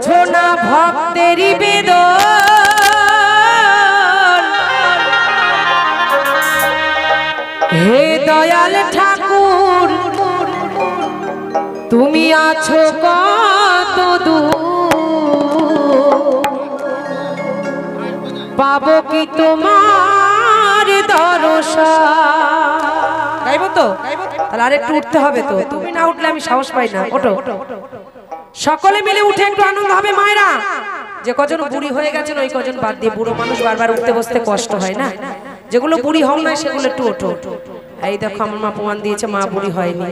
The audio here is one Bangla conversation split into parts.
বোঝো না ভক্তেরই বেদন। হে দয়াল ঠাকুর, তুমি আছো কত পাবো কি তোমার দর্শন গাইবো তো? তাহলে আরেকটু উঠতে হবে তো। তুমি না উঠলে আমি সাহস পাই না। ওঠো। সকলে মিলে উঠে একটু আনন্দ হবে, মায়েরা। যে কজন বুড়ি হয়ে গেছেন, ওই কজন বাদ দিয়ে বুড়ো মানুষ বারবার উঠতে বসতে কষ্ট হয় না? যেগুলো বুড়ি হও না, সেগুলো একটু ওঠো। এই দেখো, আমার মা প্রমাণ দিয়েছে, মা বুড়ি হয়নি।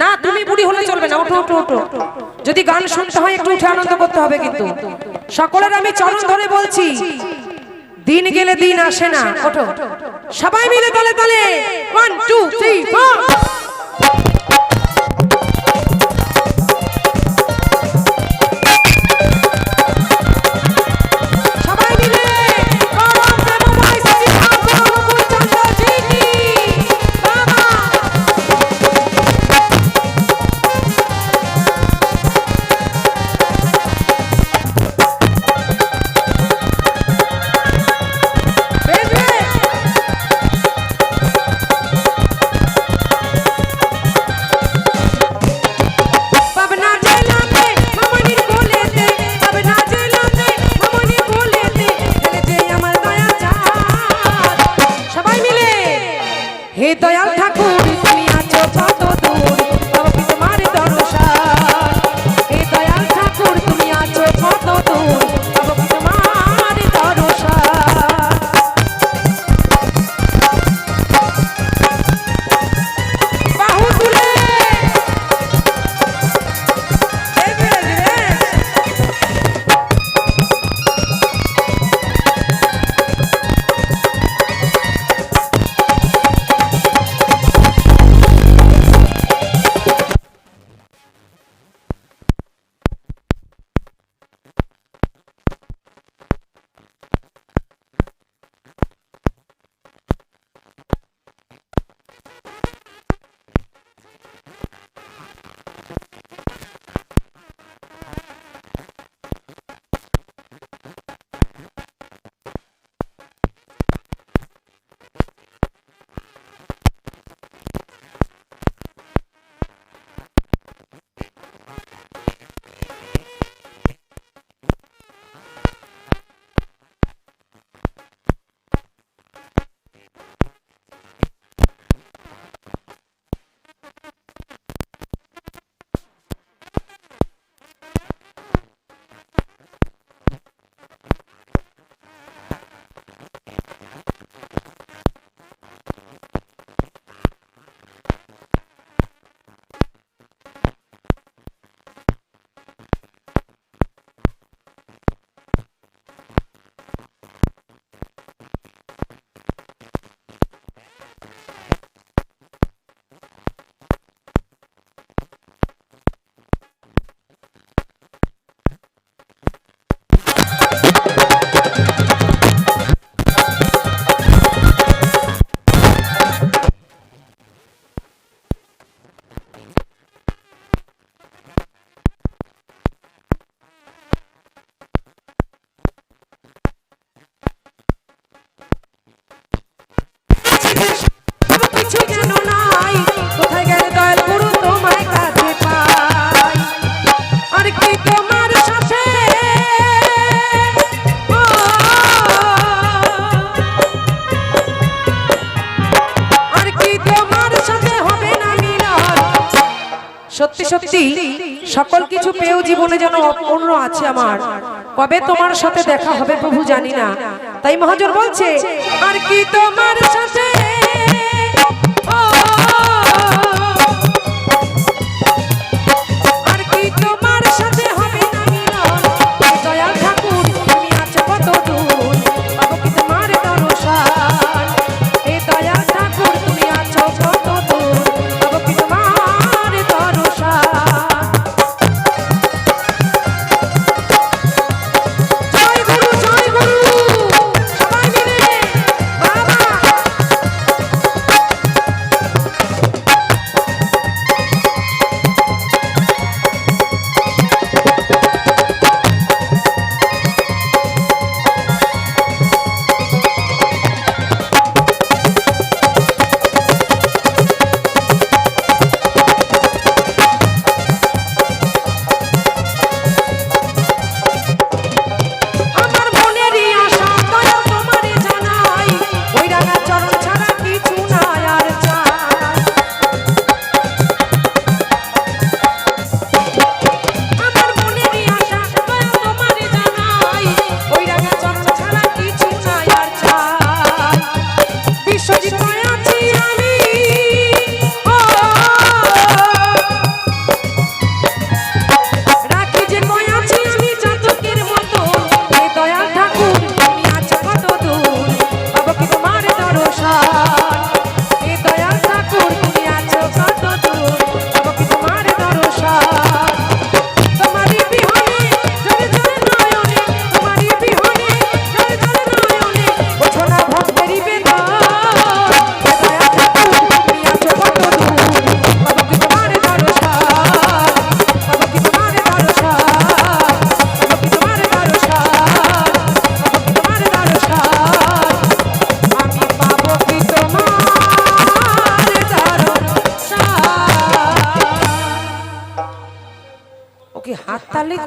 না, তুমি বুড়ি হলে চলবে না, ওঠো ওঠো ওঠো। যদি গান শুনতে হয়, একটু উঠে আনন্দ করতে হবে কিন্তু। সকলের আমি চরণ ধরে বলছি, দিন গেলে দিন আসে না। ওঠো। সবাই মিলে তালে তালে ওয়ান টু থ্রি ফোর হে দয়াল ঠাকুর তুমি আছো কত দূর? পাবো কি তোমার দর্শন সত্যি সত্যি, সকল কিছু পেয়েও জীবনে যেন অপূর্ণ আছে আমার। কবে তোমার সাথে দেখা হবে প্রভু জানি না। তাই মহাজন বলছে, আর কি তোমার সাথে?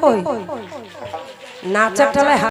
কই? নাচার ঠালায়